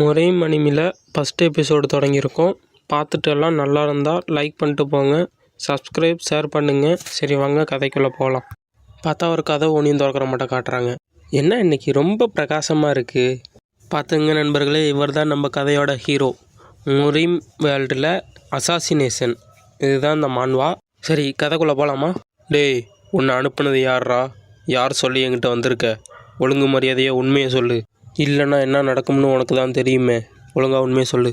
முறை மணிமில first episode தொடங்கியிருக்கோம். பார்த்துட்டு எல்லாம் நல்லா இருந்தால் லைக் பண்ணிட்டு போங்க. சப்ஸ்கிரைப் ஷேர் பண்ணுங்கள் சரி வாங்க கதைக்குள்ளே போகலாம் பார்த்தா ஒரு கதை ஒன்றையும் திறக்கிற மட்டும் காட்டுறாங்க. என்ன இன்னைக்கு? ரொம்ப பிரகாசமாக இருக்குது பார்த்துங்க நண்பர்களே இவர் தான் நம்ம கதையோட ஹீரோ முரிம் வேர்ல்டில் அசாசினேஷன் இதுதான் இந்த மான்வா. சரி கதைக்குள்ளே போகலாமா டேய் உன்னை அனுப்புனது யார்ரா யார் சொல்லி என்கிட்ட வந்திருக்க? ஒழுங்கு மரியாதையை உண்மையை சொல்லு. இல்லைன்னா என்ன நடக்கும்னு உனக்கு தான் தெரியுமே. ஒழுங்காக உண்மையை சொல்லு.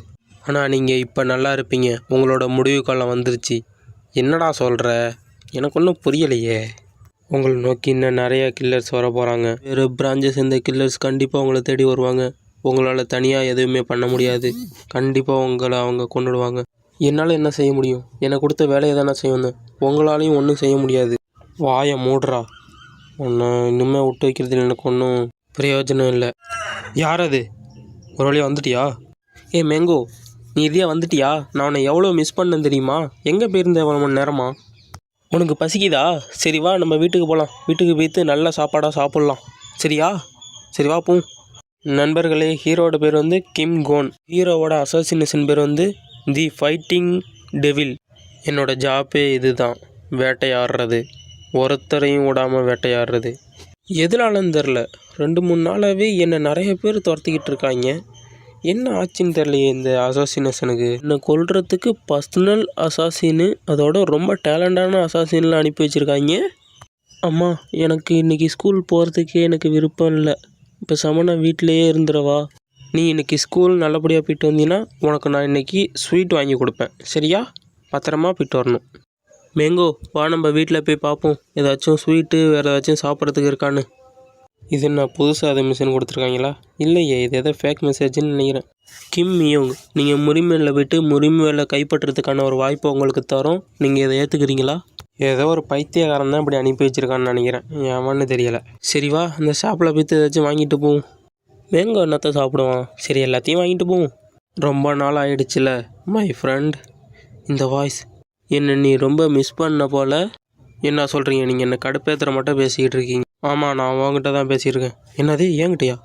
ஆனால் நீங்கள் இப்போ நல்லா இருப்பீங்க. உங்களோட முடிவு காலம் வந்துருச்சு. என்னடா சொல்கிற எனக்கு ஒன்றும் புரியலையே. உங்களை நோக்கி இன்னும் நிறைய கில்லர்ஸ் வர போகிறாங்க வேறு பிரான்ச்சஸ் இந்த கில்லர்ஸ் கண்டிப்பாக உங்களை தேடி வருவாங்க. உங்களால் தனியாக எதுவுமே பண்ண முடியாது. கண்டிப்பாக உங்களை அவங்க கொண்டுடுவாங்க என்னால் என்ன செய்ய முடியும்? எனக்கு கொடுத்த வேலையை தானே செய்யணும் உங்களாலையும் ஒன்றும் செய்ய முடியாது. வாயை மூடுறா. உன்னை இன்னுமே விட்டு வைக்கிறதுல எனக்கு ஒன்றும் பிரயோஜனம் இல்லை. யார் அது? ஒரு வழியாக வந்துட்டியா? ஏ மேங்கோ நீ இதையாக வந்துட்டியா? நான் உன்னை எவ்வளோ மிஸ் பண்ணேன் தெரியுமா? எங்கே போயிருந்த எவ்வளோ மணி நேரமா? உனக்கு பசிக்குதா? சரி வா நம்ம வீட்டுக்கு போகலாம் வீட்டுக்கு போய்த்து நல்ல சாப்பாடாக சாப்பிட்லாம். சரியா? சரி வா போ. நண்பர்களே ஹீரோவோட பேர் வந்து கிம் கோன். ஹீரோவோட அசோசினேஷன் பேர் வந்து தி ஃபைட்டிங் டெவில். என்னோடய ஜாப்பே இதுதான். வேட்டையாடுறது. ஒருத்தரையும் விடாமல் வேட்டையாடுறது. எதனாலன்னு தெரில. ரெண்டு மூணு நாளாகவே என்னை நிறைய பேர் துரத்திக்கிட்டு இருக்காங்க. என்ன ஆச்சுன்னு தெரியலையே இந்த அசாசினேஷனுக்கு. என்னை கொல்றதுக்கு பர்சனல் அசாசின்னு அதோட ரொம்ப டேலண்டான அசாசின்லாம் அனுப்பி வச்சுருக்காங்க. அம்மா எனக்கு இன்னைக்கு ஸ்கூல் போகிறதுக்கே எனக்கு விருப்பம் இல்லை. இப்போ சமனா வீட்டிலேயே இருந்துடவா நீ இன்னைக்கு ஸ்கூல் நல்லபடியாக போயிட்டு வந்தீங்கன்னா உனக்கு நான் இன்னைக்கு ஸ்வீட் வாங்கி கொடுப்பேன். சரியா? பத்திரமா போயிட்டு வரணும். மேங்கோ வா நம்ம வீட்டில் போய் பார்ப்போம் ஏதாச்சும் ஸ்வீட்டு வேறு ஏதாச்சும் சாப்பிட்றதுக்கு இருக்கான்னு. இது என்ன புதுசாக அதை மிஷின் கொடுத்துருக்காங்களா? இல்லையே இது எதோ ஃபேக் மெசேஜ்னு நினைக்கிறேன். கிம் மியோங் நீங்கள் முரிமேலில் போயிட்டு முரிமையில் கைப்பற்றுறதுக்கான ஒரு வாய்ப்பை உங்களுக்கு தரோம். நீங்கள் இதை ஏற்றுக்கிறீங்களா ஏதோ ஒரு பைத்தியக்காரன் தான் இப்படி அனுப்பி வச்சுருக்கான்னு நினைக்கிறேன். ஏமான்னு தெரியலை. சரி வா அந்த ஷாப்பில் போய்த்து ஏதாச்சும் வாங்கிட்டு போவோம். மேங்கோ என்னத்தை சாப்பிடுவான்? சரி எல்லாத்தையும் வாங்கிட்டு போவோம். ரொம்ப நாள் ஆயிடுச்சுல மை ஃப்ரெண்ட் இந்த வாய்ஸ் என்னை நீ ரொம்ப மிஸ் பண்ண போல. என்ன சொல்கிறீங்க நீங்கள் என்னை கடுப்பேற்றுற மட்டும் பேசிக்கிட்டு இருக்கீங்க. ஆமாம் நான் உங்ககிட்ட தான் பேசியிருக்கேன். என்னது? ஏங்கிட்டியா?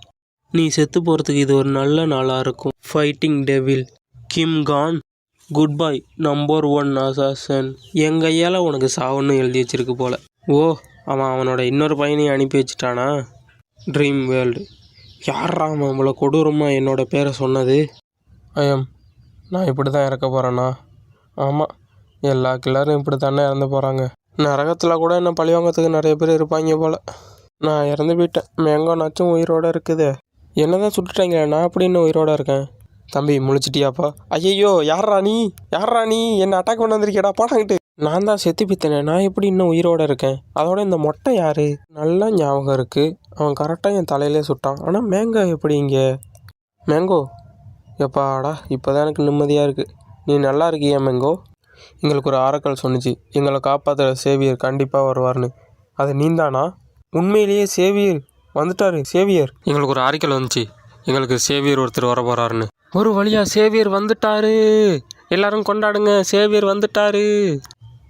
நீ செத்து போகிறதுக்கு இது ஒரு நல்ல நாளாக இருக்கும். Fighting devil Kim Khan good boy number one assassin என் கையால் உனக்கு சாவுன்னு எழுதி வச்சிருக்கு போல. ஓ அவன் அவனோட இன்னொரு பையனையும் அனுப்பி வச்சுட்டானா? ட்ரீம் வேர்ல்டு யாரா அவன் இவ்வளோ கொடூரமாக என்னோட பேரை சொன்னது? ஐயம் நான் இப்படி தான் இறக்க போகிறேண்ணா ஆமாம் எல்லா கில்லரும் இப்படி தானே இறந்து போகிறாங்க நரகத்தில் கூட என்ன பழிவாங்கிறதுக்கு நிறைய பேர் இருப்பாங்க போல். நான் இறந்து போயிட்டேன். மேங்கோனாச்சும் உயிரோடு இருக்குது. என்னதான் சுட்டுட்டாங்க? நான் அப்படி இன்னும் உயிரோடு இருக்கேன்? தம்பி முழிச்சிட்டியாப்பா? ஐயையோ யாரா நீ? யாரா நீ? என்னை அட்டாக் பண்ண வந்திருக்கேடா போடாங்கிட்டு நான் தான் செத்து பித்தனே. நான் எப்படி இன்னும் உயிரோடு இருக்கேன்? அதோட இந்த மொட்டை யார்? நல்லா ஞாபகம் இருக்குது அவன் கரெக்டாக என் தலையிலே சுட்டான். ஆனால் மேங்கோ எப்படி இங்கே? மேங்கோ எப்பாடா இப்போதான் எனக்கு நிம்மதியாக இருக்குது நீ நல்லா இருக்கியா மேங்கோ? எங்களுக்கு ஒரு ஆரக்கல் சொன்னிச்சு. எங்களை காப்பாற்றுற சேவியர் கண்டிப்பாக வருவார்னு அது நீந்தானா? உண்மையிலேயே சேவியர்? வந்துட்டாரு சேவியர். எங்களுக்கு ஒரு ஆரக்கல் வந்துச்சு. எங்களுக்கு சேவியர் ஒருத்தர் வர போகிறாருன்னு ஒரு வழியாக சேவியர் வந்துட்டாரு. எல்லாரும் கொண்டாடுங்க சேவியர் வந்துட்டாரு.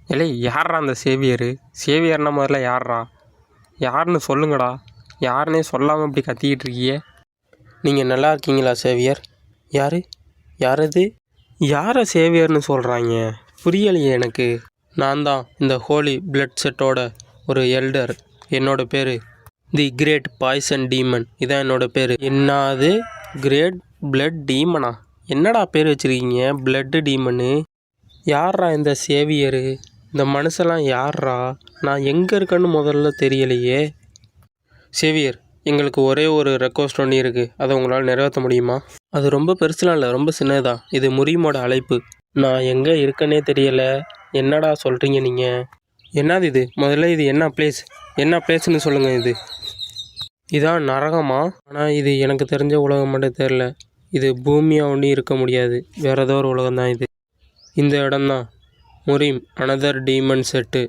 இல்லை யார்ரா அந்த சேவியர்? சேவியர்னா முதல்ல யார்ரா யாருன்னு சொல்லுங்கடா. யாருன்னே சொல்லாமல் இப்படி கத்திக்கிட்டு இருக்கீங்க நீங்கள் நல்லா இருக்கீங்களா சேவியர்? யார்? யார் அது? யாரை சேவியர்னு சொல்கிறாங்க புரியலையே எனக்கு. நான் தான் இந்த ஹோலி பிளட் செட்டோட ஒரு எல்டர் என்னோட பேர் தி கிரேட் பாய்சன் டீமன் இதான் என்னோட பேர். என்னது? கிரேட் பிளட் டீமனா என்னடா பேர் வச்சுருக்கீங்க? பிளட்டு டீமனு யார்ரா இந்த சேவியரு இந்த மனுஷெல்லாம் யார்ரா நான் எங்கே இருக்கேன்னு முதல்ல தெரியலையே. சேவியர் எங்களுக்கு ஒரே ஒரு ரெக்வஸ்ட் ஒன்று இருக்குது அதை உங்களால் நிறைவேற்ற முடியுமா? அது ரொம்ப பெருசுலாம் இல்லை ரொம்ப சின்னதா. இது முரியமோட அழைப்பு. நான் எங்கே இருக்கேனே தெரியலை. என்னடா சொல்கிறீங்க நீங்கள் என்னது இது? முதல்ல இது என்ன பிளேஸ் என்ன பிளேஸ்னு சொல்லுங்கள் இது. இதான் நரகமா? ஆனால் இது எனக்கு தெரிஞ்ச உலகம் மட்டும் தெரில இது பூமியாக ஒன்றும் இருக்க முடியாது. வேற ஏதோ ஒரு உலகம் தான் இது. இந்த இடம்தான். முரீம் அனதர் டீமன் செட்டு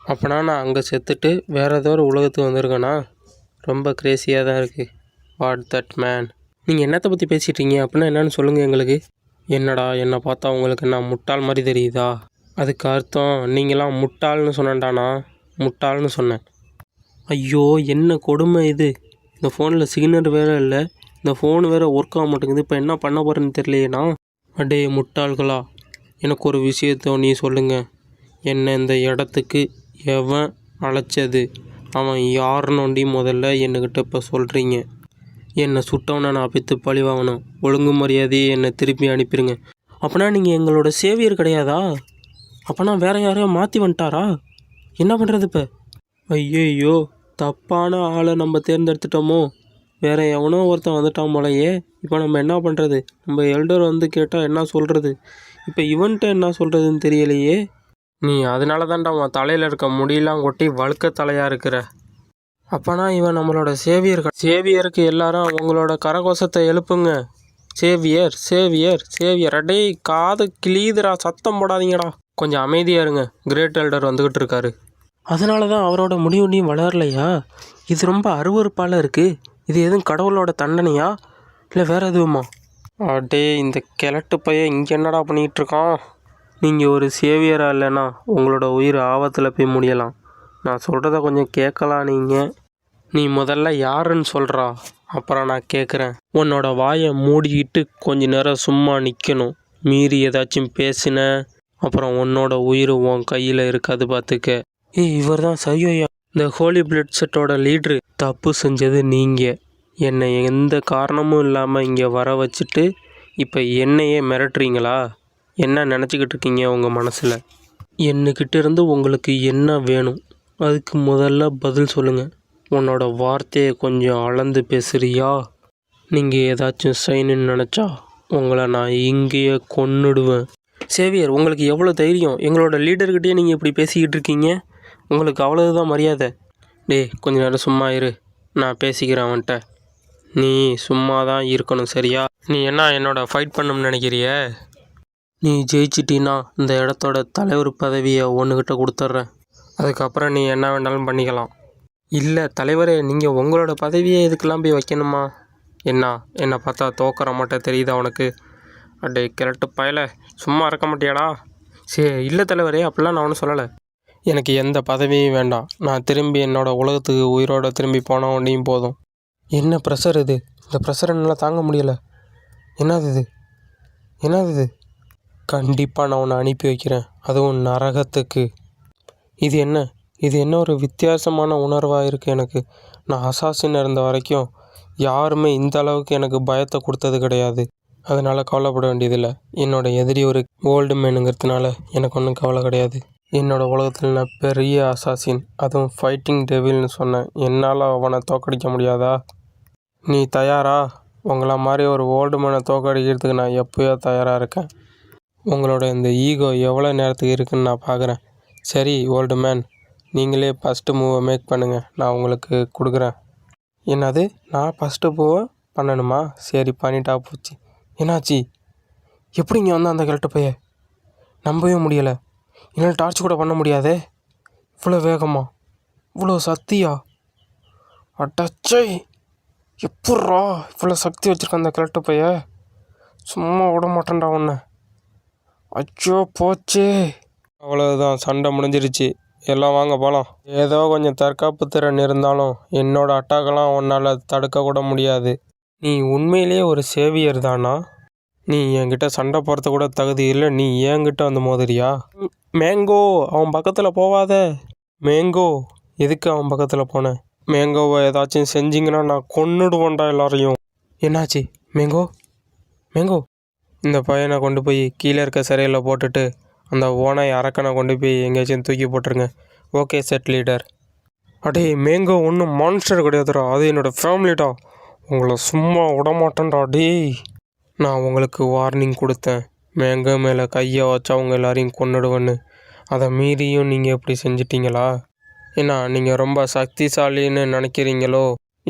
அப்போனா நான் அங்கே செத்துட்டு வேற ஏதோ ஒரு உலகத்துக்கு வந்திருக்கேனா? ரொம்ப கிரேசியாக தான் இருக்குது வாட் தட் மேன் நீங்கள் என்னத்தை பற்றி பேசிட்டீங்க? அப்படின்னா என்னன்னு சொல்லுங்கள் எங்களுக்கு. என்னடா என்னை பார்த்தா உங்களுக்கு நான் முட்டாள் மாதிரி தெரியுதா? அதுக்கு அர்த்தம் நீங்களாம் முட்டாள்னு சொன்னேன்டானா முட்டாள்னு சொன்னேன். ஐயோ என்ன கொடுமை இது? இந்த ஃபோனில் சிக்னல் வேறு இல்லை. இந்த ஃபோன் வேறு ஒர்க் ஆக மாட்டேங்குது. இப்போ என்ன பண்ண போகிறேன்னு தெரியலையேண்ணா? அடே முட்டாள்களா. எனக்கு ஒரு விஷயத்த நீ சொல்லுங்கள் என்னை இந்த இடத்துக்கு எவன் அழைச்சது? அவன் யாருன்னு முதல்ல என்கிட்ட இப்போ சொல்கிறீங்க என்னை சுட்டவனை நான் பித்து பழி வாங்கணும். ஒழுங்கு மரியாதையை என்னை திருப்பி அனுப்பிடுங்க அப்போனா நீங்கள் எங்களோட சேவியர் கிடையாதா? அப்போனா வேற யாரையோ மாற்றி வந்துட்டாரா? என்ன பண்ணுறது இப்போ? ஐயையோ தப்பான ஆளை நம்ம தேர்ந்தெடுத்துட்டோமோ? வேற எவனோ ஒருத்தன் வந்துட்டான் போலையே. இப்போ நம்ம என்ன பண்ணுறது நம்ம எல்டர் வந்து கேட்டால் என்ன சொல்கிறது இப்போ இவன்ட்ட என்ன சொல்கிறதுன்னு தெரியலையே. நீ அதனால தான்டா உன் தலையில் இருக்க முடியெல்லாம் கொட்டி வழுக்க தலையாக இருக்கிற? அப்போனா இவன் நம்மளோட சேவியர் சேவியருக்கு எல்லாரும் அவங்களோட கரகோஷத்தை எழுப்புங்க. Xavier Xavier Xavier. அடே காது கிளீதுடா சத்தம் போடாதீங்கடா. கொஞ்சம் அமைதியாக இருங்க. கிரேட் எல்டர் வந்துக்கிட்டு இருக்காரு. அதனால தான் அவரோட முடிவுடியும் வளரலையா? இது ரொம்ப அருவறுப்பால இருக்குது இது எதுவும் கடவுளோட தண்டனையா? இல்லை வேற எதுவுமா? அடே இந்த கிழட்டு பையன் இங்கே என்னடா பண்ணிகிட்டு இருக்கான்? நீங்கள் ஒரு சேவியராக இல்லைன்னா உங்களோட உயிர் ஆபத்தில் போய் முடியலாம். நான் சொல்கிறத கொஞ்சம் கேட்கலாம் நீங்கள் நீ முதல்ல யாருன்னு சொல்கிறா அப்புறம் நான் கேட்குறேன் உன்னோட வாயை மூடிக்கிட்டு கொஞ்ச நேரம் சும்மா நிற்கணும் மீறி ஏதாச்சும் பேசின அப்புறம் உன்னோட உயிர் உன் கையில் இருக்காது பார்த்துக்க ஏய் இவர் தான் சையோயா இந்த ஹோலி பிளட் செட்டோட லீட்ரு தப்பு செஞ்சது நீங்கள் என்னை எந்த காரணமும் இல்லாமல் இங்கே வர வச்சுட்டு இப்போ என்னையே மிரட்டுறீங்களா? என்ன நினச்சிக்கிட்டு இருக்கீங்க உங்கள் மனசில்? என்னக்கிட்ட இருந்து உங்களுக்கு என்ன வேணும்? அதுக்கு முதல்ல பதில் சொல்லுங்கள் உன்னோட வார்த்தையை கொஞ்சம் அளந்து பேசுறியா? நீங்கள் ஏதாச்சும் செய்யணும்னு நினச்சா உங்களை நான் இங்கேயே கொன்னுடுவேன். சேவியர் உங்களுக்கு எவ்வளோ தைரியம்? எங்களோட லீடர்கிட்டே நீங்கள் இப்படி பேசிக்கிட்டு இருக்கீங்க? உங்களுக்கு அவ்வளவுதான் மரியாதை. டேய் கொஞ்ச நேரம் சும்மா இரு. நான் பேசிக்கிறேன் அவன்கிட்ட. நீ சும்மா தான் இருக்கணும் சரியா? நீ என்ன என்னோட ஃபைட் பண்ணணும்னு நினைக்கிறிய? நீ ஜெயிச்சிட்டின்னா இந்த இடத்தோட தலைவர் பதவியை ஒன்றுக்கிட்ட கொடுத்துட்றேன். அதுக்கப்புறம் நீ என்ன வேணாலும் பண்ணிக்கலாம். இல்லை தலைவரே நீங்கள் உங்களோட பதவியை இதுக்கெல்லாம் போய் வைக்கணுமா? என்ன என்னை பார்த்தா தோக்கிற மாட்டேன் தெரியுதா உனக்கு? அடே கிழட்டு பயல சும்மா இருக்க மாட்டியாடா? சரி இல்லை தலைவரே அப்படிலாம் நான் ஒன்றும் சொல்லலை. எனக்கு எந்த பதவியும் வேண்டாம். நான் திரும்பி என்னோட உலகத்துக்கு உயிரோட திரும்பி போனால் ஒன்றையும் போதும். என்ன ப்ரெஷர் இது? இந்த ப்ரெஷர் என்னால் தாங்க முடியலை. என்னது இது? என்னது இது? கண்டிப்பாக நான் உன்னை அனுப்பி வைக்கிறேன். அதுவும் நரகத்துக்கு. இது என்ன? இது என்ன ஒரு வித்தியாசமான உணர்வாக இருக்குது எனக்கு? நான் அசாசின் இருந்த வரைக்கும் யாருமே இந்த அளவுக்கு எனக்கு பயத்தை கொடுத்தது கிடையாது. அதனால் கவலைப்பட வேண்டியதில்லை. என்னோட எதிரி ஒரு ஓல்டு மேனுங்கிறதுனால எனக்கு ஒன்றும் கவலை கிடையாது. என்னோட உலகத்தில் நான் பெரிய அசாசின் அதுவும் ஃபைட்டிங் டெவில்னு சொன்னேன். என்னால் அவனை தோக்கடிக்க முடியாதா? நீ தயாரா? உங்களை மாதிரி ஒரு ஓல்டு மேனை தோக்கடிக்கிறதுக்கு நான் எப்போயோ தயாராக இருக்கேன்? உங்களோட இந்த ஈகோ எவ்வளோ நேரத்துக்கு இருக்குன்னு நான் பார்க்குறேன் சரி ஓல்டு மேன் நீங்களே ஃபஸ்ட்டு மூவை மேக் பண்ணுங்கள் நான் உங்களுக்கு கொடுக்குறேன். என்னது? நான் ஃபஸ்ட்டு மூவை பண்ணணுமா? சரி பண்ணிட்டா போச்சு. என்னாச்சு? எப்படி இங்கே வந்து அந்த கிழட்டு பைய நம்பவே முடியலை. என்னால் டார்ச் கூட பண்ண முடியாதே. இவ்வளோ வேகமா? இவ்வளோ சக்தியா? அட்டச்சை எப்பட்றா இவ்வளோ சக்தி வச்சுருக்க அந்த கிழட்டு பைய சும்மா விட மாட்டேன்டா உன்னை. அச்சோ போச்சே அவ்வளவுதான் சண்டை முடிஞ்சிருச்சு. எல்லாம் வாங்க போகலாம் ஏதோ கொஞ்சம் தற்காப்பு திறன் இருந்தாலும் என்னோட அட்டாக்கெல்லாம் உன்னால் தடுக்க கூட முடியாது. நீ உண்மையிலேயே ஒரு சேவியர் தானா? நீ என்கிட்ட சண்டை போகிறது கூட தகுதி இல்லை நீ என்கிட்ட வந்து மோதிரியா மேங்கோ அவன் பக்கத்தில் போவாத. மேங்கோ எதுக்கு அவன் பக்கத்தில் போனேன் மேங்கோவை ஏதாச்சும் செஞ்சிங்கன்னா நான் கொன்னுடுவோண்டா எல்லாரையும். என்னாச்சு மேங்கோ? மேங்கோ இந்த பையனை கொண்டு போய் கீழே இருக்க சிறையில் போட்டுட்டு அந்த ஓனாய் அரக்கனை கொண்டு போய் எங்கேயாச்சும் தூக்கி போட்டுருங்க. Okay set leader. அடே மேங்கோ ஒன்றும் மான்ஸ்டர் கிடையாதுடா. அது என்னோடய ஃபேமிலிடா உங்களை சும்மா விடமாட்டேன்டா டேய். நான் உங்களுக்கு வார்னிங் கொடுத்தேன். மேங்கோ மேலே கையை வச்சா அவங்க எல்லாரையும் கொண்டுடுவேன்னு அதை மீறியும் நீங்கள் இப்படி செஞ்சிட்டீங்களா? என்ன நீங்கள் ரொம்ப சக்திசாலின்னு நினைக்கிறீங்களோ?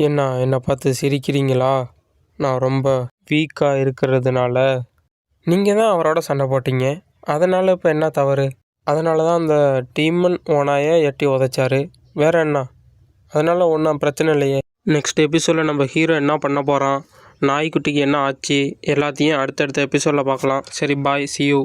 என்ன என்னை பார்த்து சிரிக்கிறீங்களா? நான் ரொம்ப வீக்காக இருக்கிறதுனால நீங்கள் தான் அவரோட சண்டை போட்டீங்க. அதனால் இப்போ என்ன தவறு? அதனால தான் அந்த டீமன் ஓனாயை எட்டி உதைச்சாரு. வேற என்ன? அதனால் ஒன்றும் பிரச்சனை இல்லையே. நெக்ஸ்ட் எபிசோடில் நம்ம ஹீரோ என்ன பண்ண போகிறான் நாய்க்குட்டிக்கு என்ன ஆச்சு? எல்லாத்தையும் அடுத்தடுத்த எபிசோடில் பார்க்கலாம். சரி பாய் சி யூ